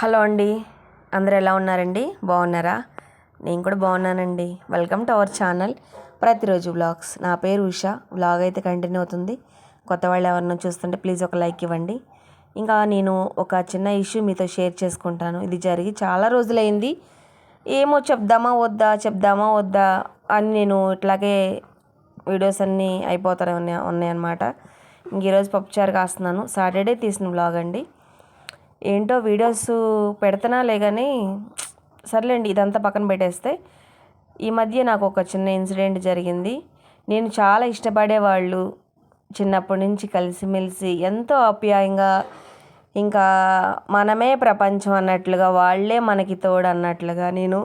Hello అండి. అందరు ఎలా ఉన్నారండి? బాగున్నారా? నేను కూడా బాగున్నానండి. వెల్కమ్ టు అవర్ ఛానల్ ప్రతిరోజు వ్లాగ్స్ నా పేరు ఉష. వ్లాగ్ అయితే కంటిన్యూ అవుతుంది. కొత్త వాళ్ళు ఎవరినో చూస్తుంటే ప్లీజ్ ఒక లైక్ ఇవ్వండి. ఇంకా నేను ఒక చిన్న ఇష్యూ మీతో షేర్ చేసుకుంటాను. ఇది జరిగి చాలా రోజులైంది. ఏమో చెప్దామా వద్దా చెప్దామా వద్దా అని నేను ఇట్లాగే వీడియోస్ అన్నీ అయిపోతానే ఉన్నాయన్నమాట. ఇంక ఈరోజు పప్పుచారు కాస్తున్నాను. సాటర్డే తీసిన వ్లాగ్ అండి. ఏంటో వీడియోస్ పెడుతున్నాలే కానీ సర్లేండి ఇదంతా పక్కన పెట్టేస్తే. ఈ మధ్య నాకు ఒక చిన్న ఇన్సిడెంట్ జరిగింది. నేను చాలా ఇష్టపడేవాళ్ళు చిన్నప్పటి నుంచి కలిసిమెలిసి ఎంతో ఆప్యాయంగా ఇంకా మనమే ప్రపంచం అన్నట్లుగా వాళ్ళే మనకి తోడు అన్నట్లుగా నేను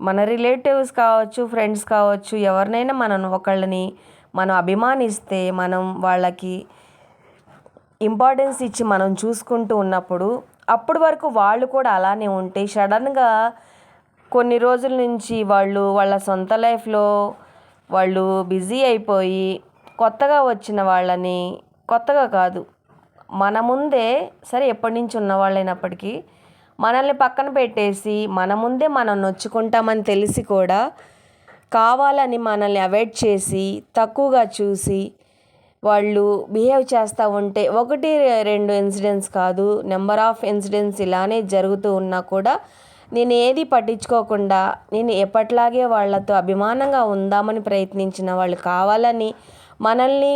మన రిలేటివ్స్ కావచ్చు ఫ్రెండ్స్ కావచ్చు ఎవరినైనా మనం ఒకళ్ళని మనం అభిమానిస్తే మనం వాళ్ళకి ఇంపార్టెన్స్ ఇచ్చి మనం చూసుకుంటూ ఉన్నప్పుడు అప్పటి వరకు వాళ్ళు కూడా అలానే ఉంటే సడన్గా కొన్ని రోజుల నుంచి వాళ్ళు వాళ్ళ సొంత లైఫ్లో వాళ్ళు బిజీ అయిపోయి కొత్తగా వచ్చిన వాళ్ళని కొత్తగా కాదు. మన ముందే సరే ఎప్పటి నుంచి ఉన్న వాళ్ళైనప్పటికీ మనల్ని పక్కన పెట్టేసి మన ముందే మనం నొచ్చుకుంటామని తెలిసి కూడా కావాలని మనల్ని అవాయిడ్ చేసి తక్కువగా చూసి వాళ్ళు బిహేవ్ చేస్తూ ఉంటే ఒకటి రెండు ఇన్సిడెంట్స్ కాదు నెంబర్ ఆఫ్ ఇన్సిడెంట్స్ ఇలానే జరుగుతూ ఉన్నా కూడా నేను ఏది పట్టించుకోకుండా నేను ఎప్పట్లాగే వాళ్ళతో అభిమానంగా ఉందామని ప్రయత్నించిన వాళ్ళు కావాలని మనల్ని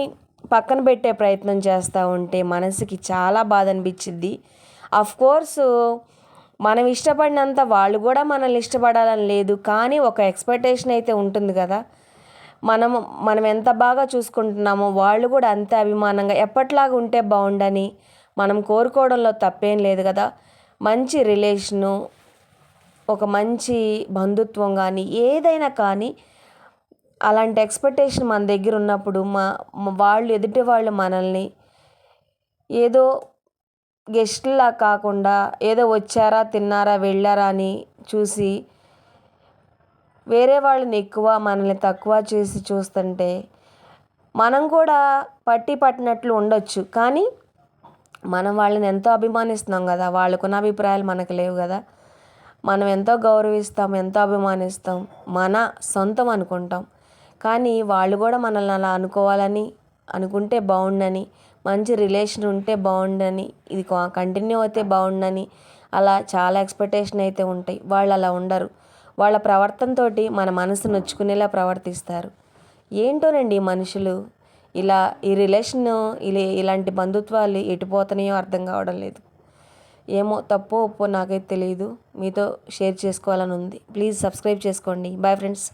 పక్కన పెట్టే ప్రయత్నం చేస్తూ ఉంటే మనసుకి చాలా బాధ అనిపించింది కోర్సు మనం ఇష్టపడినంత వాళ్ళు కూడా మనల్ని ఇష్టపడాలని లేదు కానీ ఒక ఎక్స్పెక్టేషన్ అయితే ఉంటుంది కదా. మనము మనం ఎంత బాగా చూసుకుంటున్నామో వాళ్ళు కూడా అంతే అభిమానంగా ఎప్పట్లాగా ఉంటే బాగుండని మనం కోరుకోవడంలో తప్పేం లేదు కదా. మంచి రిలేషను ఒక మంచి బంధుత్వం కానీ ఏదైనా కానీ అలాంటి ఎక్స్పెక్టేషన్ మన దగ్గర ఉన్నప్పుడు మా వాళ్ళు ఎదుటి వాళ్ళు మనల్ని ఏదో గెస్ట్లా కాకుండా ఏదో వచ్చారా తిన్నారా వెళ్ళారా అని చూసి వేరే వాళ్ళని ఎక్కువ మనల్ని తక్కువ చేసి చూస్తుంటే మనం కూడా పట్టి పట్టినట్లు ఉండొచ్చు. కానీ మనం వాళ్ళని ఎంతో అభిమానిస్తున్నాం కదా. వాళ్ళకున్న అభిప్రాయాలు మనకు లేవు కదా. మనం ఎంతో గౌరవిస్తాం ఎంతో అభిమానిస్తాం మన సొంతం అనుకుంటాం. కానీ వాళ్ళు కూడా మనల్ని అలా అనుకోవాలని అనుకుంటే బాగుండని మంచి రిలేషన్ ఉంటే బాగుండని ఇది కంటిన్యూ అయితే బాగుండని అలా చాలా ఎక్స్పెక్టేషన్ అయితే ఉంటాయి. వాళ్ళు అలా ఉండరు. వాళ్ళ ప్రవర్తనతో మన మనసు నొచ్చుకునేలా ప్రవర్తిస్తారు. ఏంటోనండి మనుషులు? ఇలా ఈ రిలేషన్ ఇలా ఇలాంటి బంధుత్వాలు ఎటుపోతున్నాయో అర్థం కావడం లేదు. ఏమో తప్పో ఒప్పో నాకైతే తెలియదు మీతో షేర్ చేసుకోవాలని ఉంది. ప్లీజ్ సబ్స్క్రైబ్ చేసుకోండి. Bye friends.